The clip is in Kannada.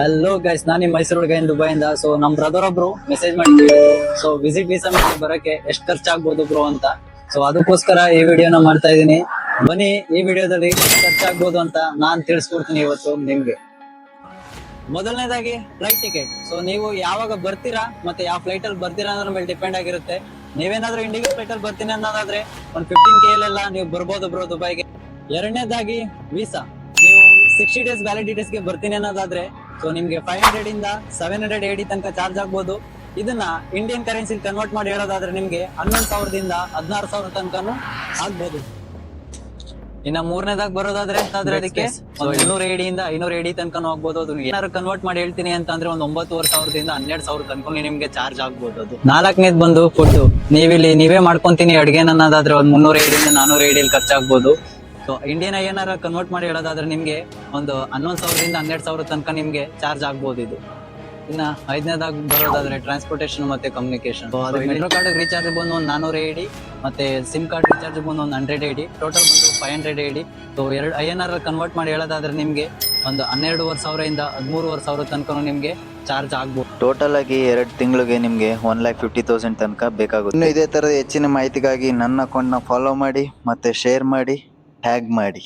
ಹಲೋ ಗೈಸ್ ನಾನು ನಿಮ್ಮ ಮೈಸೂರು ಹುಡುಗ ದುಬೈಯಿಂದ. ಸೊ ನಮ್ ಬ್ರದರ್ ಒಬ್ರು ಮೆಸೇಜ್ ಮಾಡಿದ್ರು. ಸೊ ವಿಸಿಟ್ ವೀಸಾ ಮೇಲೆ ಬರಕ್ಕೆ ಎಷ್ಟು ಖರ್ಚಾಗ್ಬೋದು ಬ್ರೋ ಅಂತ. ಸೊ ಅದಕ್ಕೋಸ್ಕರ ಈ ವಿಡಿಯೋನ ಮಾಡ್ತಾ ಇದೀನಿ ಬನ್ನಿ, ಈ ವಿಡಿಯೋದಲ್ಲಿ ಎಷ್ಟು ಖರ್ಚಾಗ್ಬೋದು ಅಂತ ನಾನ್ ತಿಳಿಸ್ಕೊಡ್ತೀನಿ ಇವತ್ತು ನಿಮ್ಗೆ. ಮೊದಲನೇದಾಗಿ ಫ್ಲೈಟ್ ಟಿಕೆಟ್ ಸೊ ನೀವು ಯಾವಾಗ ಬರ್ತೀರಾ ಮತ್ತೆ ಯಾವ ಫ್ಲೈಟ್ ಅಲ್ಲಿ ಬರ್ತೀರಾ ಅನ್ನೋದ್ರ ಮೇಲೆ ಡಿಪೆಂಡ್ ಆಗಿರುತ್ತೆ. ನೀವೇನಾದ್ರೂ ಇಂಡಿಗೋ ಫ್ಲೈಟ್ ಅಲ್ಲಿ ಬರ್ತೀನಿ ಅನ್ನೋದಾದ್ರೆ ಒಂದು ಫಿಫ್ಟೀನ್ ಕೆ ಎಲ್ಲ ನೀವು ಬರ್ಬೋದು ಬ್ರೋ ದುಬೈಗೆ. ಎರಡನೇದಾಗಿ ವೀಸಾ ನೀವು ಸಿಕ್ಸ್ಟಿ ಡೇಸ್ ವ್ಯಾಲಿಡಿಟೀಸ್ಗೆ ಬರ್ತೀನಿ ಅನ್ನೋದಾದ್ರೆ ಸೊ ನಿಮ್ಗೆ ಫೈವ್ ಹಂಡ್ರೆಡ್ ಇಂದ ಸೆವೆನ್ ಹಂಡ್ರೆಡ್ ಏಡಿ ತನಕ ಚಾರ್ಜ್ ಆಗ್ಬೋದು. ಇದನ್ನ ಇಂಡಿಯನ್ ಕರೆನ್ಸಿ ಕನ್ವರ್ಟ್ ಮಾಡಿ ಹೇಳೋದಾದ್ರೆ ನಿಮ್ಗೆ ಹನ್ನೊಂದು ಸಾವಿರದಿಂದ ಹದಿನಾರು ಸಾವಿರ ತನಕನೂ ಆಗ್ಬೋದು. ಇನ್ನ ಮೂರನೇದಾಗ ಬರೋದಾದ್ರೆ ಅಂತಂದ್ರೆ ಅದಕ್ಕೆ ಇನ್ನೂರ ಇಂದ ಐನೂರ ಏಡಿ ತನಕ ಆಗ್ಬೋದು. ಅದು ಏನಾದ್ರು ಕನ್ವರ್ಟ್ ಮಾಡಿ ಹೇಳ್ತೀನಿ ಅಂತ ಅಂದ್ರೆ ಒಂದು ಒಂಬತ್ತುವರೆ ಸಾವಿರದಿಂದ ಹನ್ನೆರಡು ಸಾವಿರ ತನಕ ನಿಮ್ಗೆ ಚಾರ್ಜ್ ಆಗ್ಬೋದು ಅದು. ನಾಲ್ಕನೇದ್ ಬಂದು ಫುಡ್ ನೀವಿಲ್ಲಿ ನೀವೇ ಮಾಡ್ಕೊಂತೀನಿ ಅಡಿಗೆನ ಅನ್ನೋದಾದ್ರೆ ಒಂದ್ ಮುನ್ನೂರ ಏಡಿಯಿಂದ ನಾನೂರ ಏಡಿಯಲ್ಲಿ ಖರ್ಚಾಗ್ಬೋದು. ಸೊ ಇಂಡಿಯನ್ ಏನಾರ ಕನ್ವರ್ಟ್ ಮಾಡಿ ಹೇಳೋದಾದ್ರೆ ನಿಮಗೆ ಒಂದು ಹನ್ನೊಂದು ಸಾವಿರದಿಂದ ಹನ್ನೆರಡು ಸಾವಿರ ತನಕ ನಿಮಗೆ ಚಾರ್ಜ್ ಆಗ್ಬೋದು ಇದು. ಇನ್ನ ಐದನೇದಾಗ ಬರೋದಾದ್ರೆ ಟ್ರಾನ್ಸ್ಪೋರ್ಟೇಷನ್ ಮತ್ತೆ ಕಮ್ಯುನಿಕೇಶನ್ ಮೆಟ್ರೋ ಕಾರ್ಡ್ ರೀಚಾರ್ಜ್ ಬಂದು ಒಂದು ನಾನೂರ ಡಿ ಮತ್ತೆ ಸಿಮ್ ಕಾರ್ಡ್ ರೀಚಾರ್ಜ್ ಬಂದು ಒಂದು ಹಂಡ್ರೆಡ್ ಏಡಿ ಟೋಟಲ್ ಬಂದು ಫೈವ್ ಹಂಡ್ರೆಡ್ ಏಡಿ ಸೊ ಎರಡು ಐ ಎನ್ ಆರ್ ಕನ್ವರ್ಟ್ ಮಾಡಿ ಹೇಳೋದಾದ್ರೆ ನಿಮಗೆ ಒಂದು ಹನ್ನೆರಡುವರೆ ಸಾವಿರದಿಂದ ಹದಿಮೂರುವರೆ ಸಾವಿರ ತನಕ ನಿಮಗೆ ಚಾರ್ಜ್ ಆಗ್ಬೋದು. ಟೋಟಲ್ ಆಗಿ ಎರಡು ತಿಂಗಳಿಗೆ ನಿಮಗೆ ಒನ್ ಲ್ಯಾಕ್ ಫಿಫ್ಟಿ ತೌಸಂಡ್ ತನಕ ಬೇಕಾಗುತ್ತೆ. ಇನ್ನು ಇದೇ ಥರದ ಹೆಚ್ಚಿನ ಮಾಹಿತಿಗಾಗಿ ನನ್ನ ಅಕೌಂಟ್ನ ಫಾಲೋ ಮಾಡಿ ಮತ್ತು ಶೇರ್ ಮಾಡಿ. ಟ್ಯಾಗ್ ಮಾಡಿ.